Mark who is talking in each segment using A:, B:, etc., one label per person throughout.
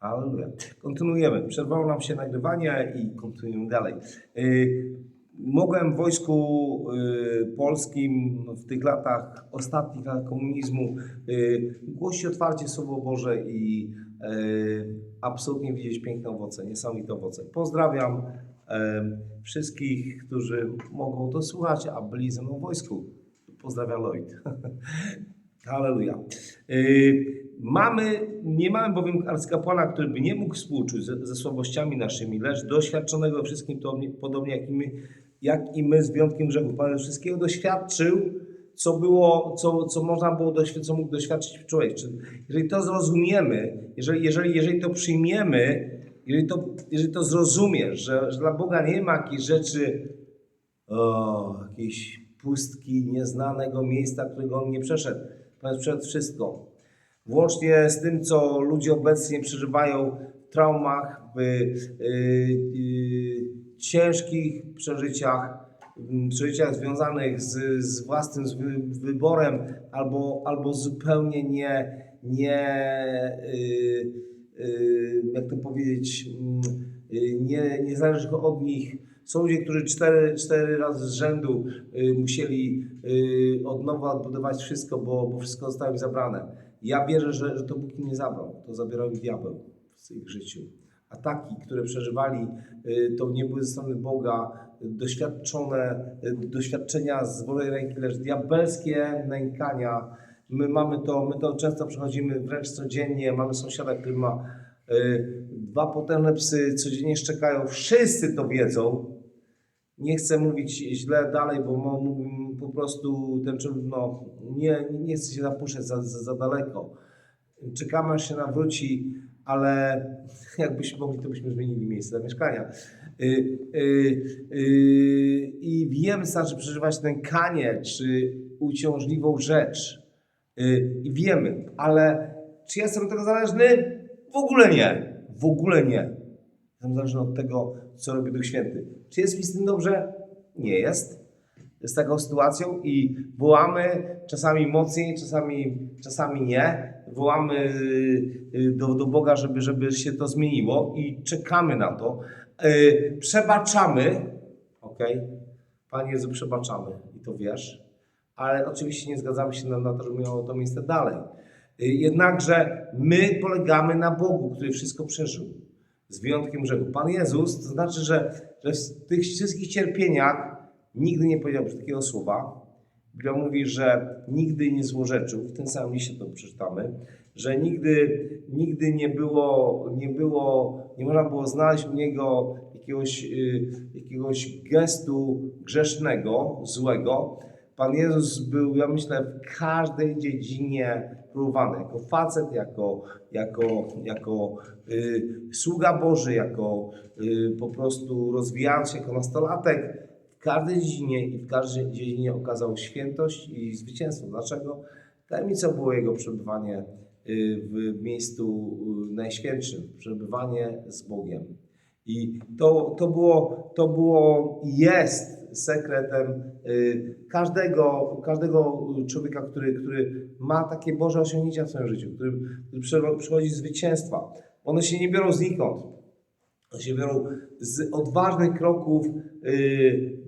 A: Aleluja. Kontynuujemy. Przerwało nam się nagrywanie i kontynuujemy dalej. Y, Mogłem w wojsku y, polskim w tych latach, ostatnich latach komunizmu, y, głosić otwarcie Słowo Boże i absolutnie widzieć piękne owoce, niesamowite owoce. Pozdrawiam wszystkich, którzy mogą to słuchać, a byli ze mną w wojsku. Pozdrawiam Lloyd. Halleluja. Yy, mamy, nie mamy bowiem arcykapłana, który by nie mógł współczuć ze, ze słabościami naszymi, lecz doświadczonego wszystkim to, podobnie jak i, my, jak i my z wyjątkiem grzechu. Pan wszystkiego doświadczył, co było, co, co można było doświadczyć, co mógł doświadczyć człowiek. Czyli jeżeli to zrozumiemy, jeżeli, jeżeli, jeżeli to przyjmiemy, jeżeli to, jeżeli to zrozumiesz, że, że dla Boga nie ma jakichś rzeczy, o, jakiejś pustki, nieznanego miejsca, którego on nie przeszedł. Pan Jezus przeszedł wszystko. Włącznie z tym, co ludzie obecnie przeżywają w traumach, w y, y, ciężkich przeżyciach, przeżyciach związanych z, z własnym wyborem albo, albo zupełnie nie, nie y, jak to powiedzieć, mm, y, nie, nie zależy od nich. Są ludzie, którzy cztery, cztery razy z rzędu y, musieli y, od nowa odbudować wszystko, bo, bo wszystko zostało im zabrane. Ja wierzę, że, że to Bóg im nie zabrał, to zabierał im diabeł w ich życiu. Ataki, które przeżywali, y, to nie były ze strony Boga doświadczone, y, doświadczenia z Bożej ręki, lecz diabelskie nękania. My mamy to, my to często przechodzimy wręcz codziennie. Mamy sąsiada, który ma y, dwa potężne psy, codziennie szczekają. Wszyscy to wiedzą. Nie chcę mówić źle dalej, bo mógłbym po prostu ten człowiek, no, nie, nie chcę się zapuszczać za, za, za daleko. Czekamy aż się nawróci, ale jakbyśmy mogli, to byśmy zmienili miejsce zamieszkania. Y, y, y, I wiem, przeżywać nękanie, czy uciążliwą rzecz. Y, I wiemy, ale czy jestem tego zależny? W ogóle nie. W ogóle nie. Jestem od tego, co robi Duch Święty. Czy jest mi z tym dobrze? Nie jest. Z taką sytuacją i wołamy czasami mocniej, czasami, czasami nie. Wołamy y, do, do Boga, żeby, żeby się to zmieniło i czekamy na to. Y, Przebaczamy, ok? Panie Jezu, przebaczamy i to wiesz, ale oczywiście nie zgadzamy się na, na to, żeby miało to miejsce dalej. Y, Jednakże my polegamy na Bogu, który wszystko przeżył z wyjątkiem grzechu. Pan Jezus, to znaczy, że, że w tych wszystkich cierpieniach nigdy nie powiedział brzydkiego słowa. Biblia mówi, że nigdy nie złorzeczył, w tym samym liście to przeczytamy, że nigdy, nigdy nie było, nie było, nie można było znaleźć u niego jakiegoś, y, jakiegoś gestu grzesznego, złego. Pan Jezus był, ja myślę, w każdej dziedzinie próbowany. Jako facet, jako, jako, jako y, sługa Boży, jako y, po prostu rozwijając się jako nastolatek. W każdej dziedzinie i w każdej dziedzinie okazał świętość i zwycięstwo. Dlaczego? Tajemnicą było jego przebywanie y, w miejscu y, najświętszym, przebywanie z Bogiem. I to, to, było, to było jest sekretem y, każdego, każdego człowieka, który, który ma takie Boże osiągnięcia w swoim życiu, który, który przychodzi zwycięstwa. One się nie biorą znikąd. One się biorą z odważnych kroków y,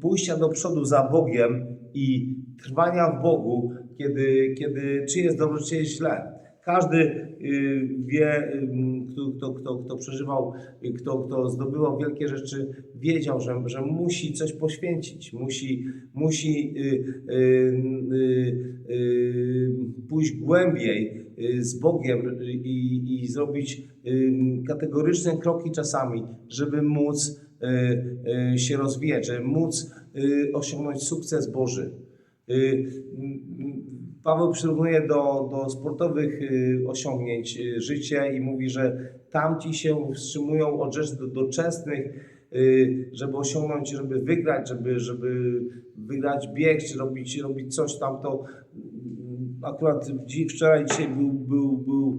A: pójścia do przodu za Bogiem i trwania w Bogu, kiedy, kiedy czy jest dobrze, czy jest źle. Każdy y, wie, kto, kto, kto, kto przeżywał, kto, kto zdobywał wielkie rzeczy, wiedział, że, że musi coś poświęcić, musi, musi y, y, y, y, pójść głębiej y, z Bogiem i, i zrobić y, kategoryczne kroki czasami, żeby móc się rozwijać, żeby móc osiągnąć sukces Boży. Paweł przyrównuje do, do sportowych y, osiągnięć y, życie i mówi, że tamci się wstrzymują od rzeczy do, doczesnych, y, żeby osiągnąć, żeby wygrać, żeby, żeby wygrać bieg, czy robić, robić coś tam, to mm, akurat wczoraj, dzisiaj był, był, był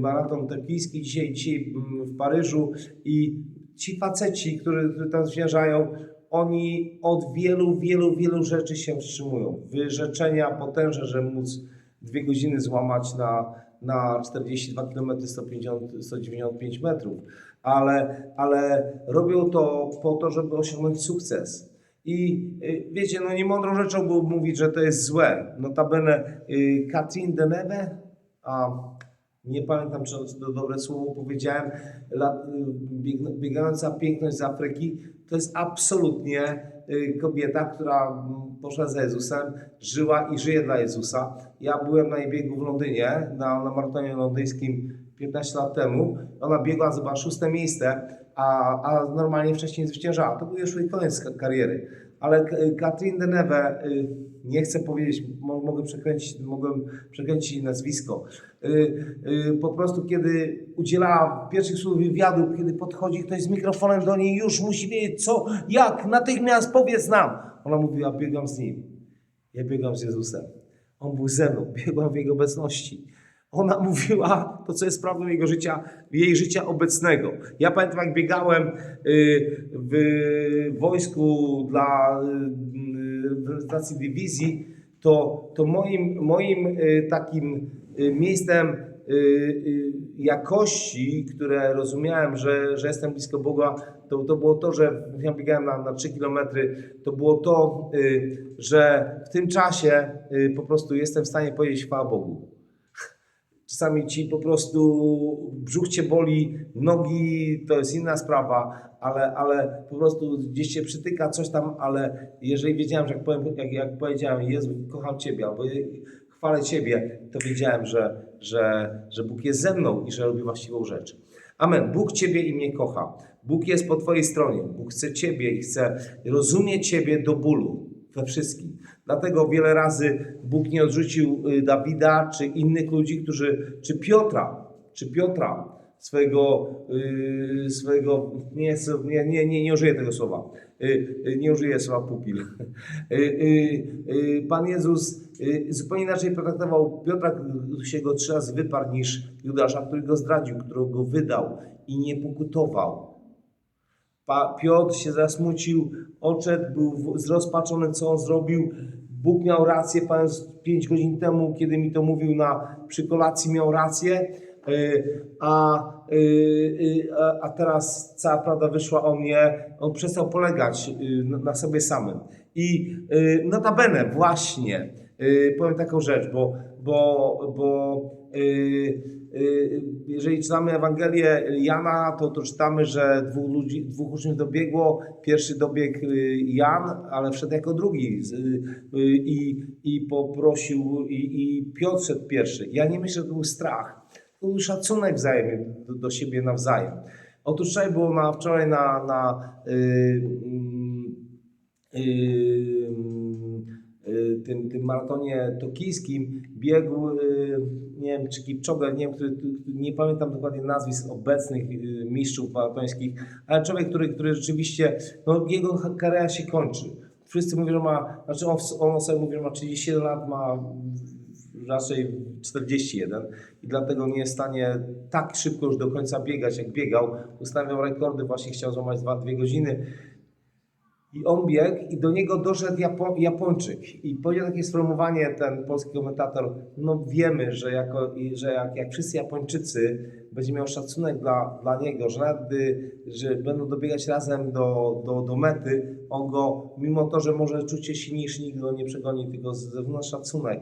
A: maraton tokijski, dzisiaj, dzisiaj mm, w Paryżu i ci faceci, którzy, którzy tam zmierzają, oni od wielu, wielu, wielu rzeczy się wstrzymują. Wyrzeczenia potężne, że móc dwie godziny złamać na, na 42 km 150, 195 metrów, ale, ale robią to po to, żeby osiągnąć sukces. I y, wiecie, no niemądrą rzeczą było mówić, że to jest złe. Notabene y, Katrin Deneve, a nie pamiętam, czy to dobre słowo powiedziałem, y, bieg- biegająca piękność z Afryki, to jest absolutnie y, kobieta, która poszła za Jezusem, żyła i żyje dla Jezusa. Ja byłem na jej biegu w Londynie, na, na maratonie londyńskim 15 lat temu. Ona biegła, zobacz, szóste miejsce, a, a normalnie wcześniej zwyciężała. To był już jej koniec ka- kariery. Ale Katrin Deneve, y, nie chcę powiedzieć, mo- mogę przekręcić, mogłem przekręcić nazwisko. Y, po prostu kiedy udzielała pierwszych słów wywiadu, kiedy podchodzi ktoś z mikrofonem do niej, już musi wiedzieć co, jak, natychmiast powiedz nam. Ona mówiła, biegam z nim. Ja biegam z Jezusem. On był ze mną, biegłam w Jego obecności. Ona mówiła to, co jest prawdą jego życia, jej życia obecnego. Ja pamiętam, jak biegałem y, w wojsku dla y, reprezentacji dywizji, to, to moim, moim y, takim y, miejscem y, y, jakości, które rozumiałem, że, że jestem blisko Boga, to, to było to, że ja biegałem na, na 3 kilometry, to było to, y, że w tym czasie y, po prostu jestem w stanie powiedzieć chwała Bogu. Czasami ci po prostu brzuch cię boli, nogi to jest inna sprawa, ale, ale po prostu gdzieś cię przytyka coś tam, ale jeżeli wiedziałem, że jak, powiem, jak, jak powiedziałem, Jezu, kocham Ciebie, albo chwalę Ciebie, to wiedziałem, że, że, że Bóg jest ze mną i że robi właściwą rzecz. Amen. Bóg Ciebie i mnie kocha. Bóg jest po Twojej stronie. Bóg chce Ciebie i chce rozumie Ciebie do bólu we wszystkim. Dlatego wiele razy Bóg nie odrzucił y, Dawida czy innych ludzi, którzy, czy Piotra, czy Piotra, swojego, y, swojego nie, nie, nie, nie, nie użyję tego słowa, y, y, nie użyję słowa pupil. Pan Jezus zupełnie inaczej potraktował Piotra, który się go trzy razy wyparł niż Judasza, który go zdradził, który go wydał i nie pokutował. Piotr się zasmucił, odszedł, był zrozpaczony, co on zrobił. Bóg miał rację, Pan z pięć godzin temu, kiedy mi to mówił na, przy kolacji, miał rację, a, y, y, a, a teraz cała prawda wyszła o mnie. On przestał polegać y, na- na sobie samym. I y, notabene właśnie, y, powiem taką rzecz, bo, bo, bo y, y, jeżeli czytamy Ewangelię Jana, to, to czytamy, że dwóch ludzi, dwóch uczniów dobiegło. Pierwszy dobiegł y, Jan, ale wszedł jako drugi y, i, i poprosił, i, i Piotr szedł pierwszy. Ja nie myślę, że to był strach. To był szacunek wzajemny do, do siebie nawzajem. Otóż wczoraj było na, wczoraj na, na y, mm, y, y, tym, tym maratonie tokijskim biegł, y, nie wiem czy Kipchoge, nie wiem, który, nie pamiętam dokładnie nazwisk obecnych y, mistrzów maratońskich, ale człowiek, który, który rzeczywiście, no jego kariera się kończy. Wszyscy mówią, że ma, znaczy on, on sobie mówi, że ma 37 lat, ma raczej 41 i dlatego nie jest w stanie tak szybko już do końca biegać, jak biegał. Ustawiał rekordy, właśnie chciał złamać 2 godziny. I on biegł i do niego doszedł Japo Japończyk. I powiedział takie sformułowanie ten polski komentator, no wiemy, że, jako, że jak, jak wszyscy Japończycy będzie miał szacunek dla, dla niego, że nawet gdy, że będą dobiegać razem do, do, do mety, on go, mimo to, że może czuć się silniejszy, nigdy go nie przegoni, tylko ze względu na szacunek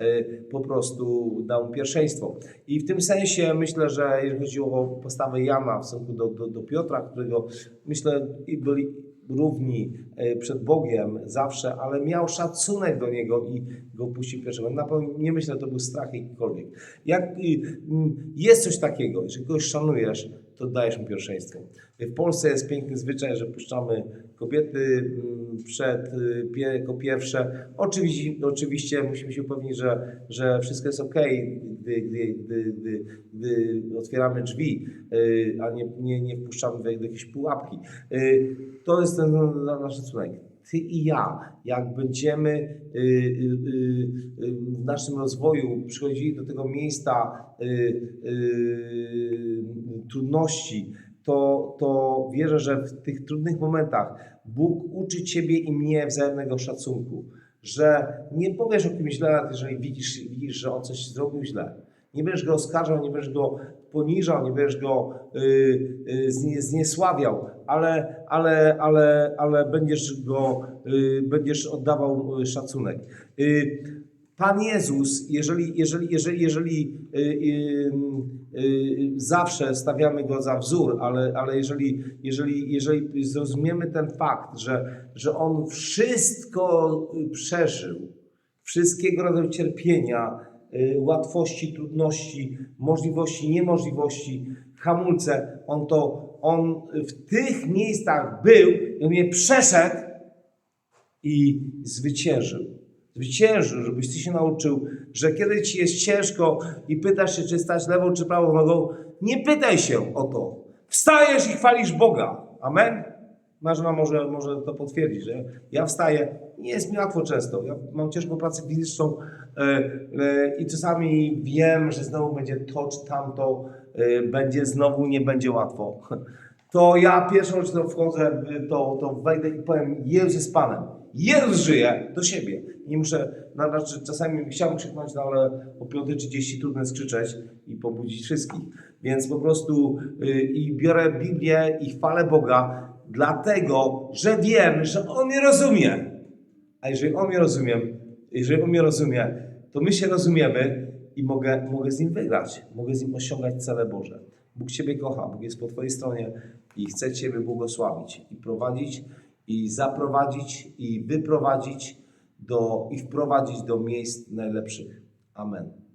A: y, po prostu dał mu pierwszeństwo. I w tym sensie myślę, że jeżeli chodzi o postawę Jana w stosunku do, do, do Piotra, którego myślę byli równi e, przed Bogiem zawsze, ale miał szacunek do Niego i go puścił pierwszego. Na pewno nie myślę, że to był strach jakikolwiek. Jak mm, jest coś takiego, jeżeli kogoś szanujesz, to dajesz mu pierwszeństwo. W Polsce jest piękny zwyczaj, że puszczamy kobiety mm, przed y, jako pierwsze. Oczywiście, oczywiście musimy się upewnić, że, że wszystko jest ok, gdy, gdy, gdy, gdy, gdy otwieramy drzwi, y, a nie, nie, nie wpuszczamy do jakiejś pułapki. Y, To jest ten na- nasz szacunek. Ty i ja, jak będziemy y, w naszym rozwoju przychodzili do tego miejsca trudności, to, to wierzę, że w tych trudnych momentach Bóg uczy Ciebie i mnie wzajemnego szacunku. Że nie powiesz o kimś źle, nawet jeżeli widzisz, widzisz, że on coś zrobił źle. Nie będziesz go oskarżał, nie będziesz go poniżał, nie będziesz go y, y, znie, zniesławiał, ale, ale, ale, ale będziesz go, y, będziesz oddawał y, szacunek. Pan Jezus, jeżeli, jeżeli, jeżeli, jeżeli y, y, y, zawsze stawiamy go za wzór, ale, ale jeżeli, jeżeli, jeżeli zrozumiemy ten fakt, że, że on wszystko przeżył, wszystkiego rodzaju cierpienia, łatwości, trudności, możliwości, niemożliwości, hamulce, on to, on w tych miejscach był on je przeszedł i zwyciężył. Zwyciężył, żebyś ty się nauczył, że kiedy ci jest ciężko i pytasz się, czy stać lewą czy prawą nogą, nie pytaj się o to. Wstajesz i chwalisz Boga. Amen? Marzena może, może to potwierdzić, że ja wstaję, nie jest mi łatwo często. Ja mam ciężką pracę fizyczną e, e, i czasami wiem, że znowu będzie to czy tamto, e, będzie znowu nie będzie łatwo. To ja pierwszą rzecz, którą wchodzę, to, to wejdę i powiem, Jezus jest Panem. Jezus żyje do siebie. Nie muszę, no, znaczy czasami chciałbym krzyknąć, no ale o 5.30 trudno jest krzyczeć i pobudzić wszystkich. Więc po prostu y, i biorę Biblię i chwalę Boga, dlatego, że wiem, że On mnie rozumie. A jeżeli On mnie rozumie, jeżeli On mnie rozumie, to my się rozumiemy i mogę, mogę z Nim wygrać. Mogę z Nim osiągać cele Boże. Bóg Ciebie kocha, Bóg jest po Twojej stronie i chce Ciebie błogosławić i prowadzić, i zaprowadzić, i wyprowadzić do, i wprowadzić do miejsc najlepszych. Amen.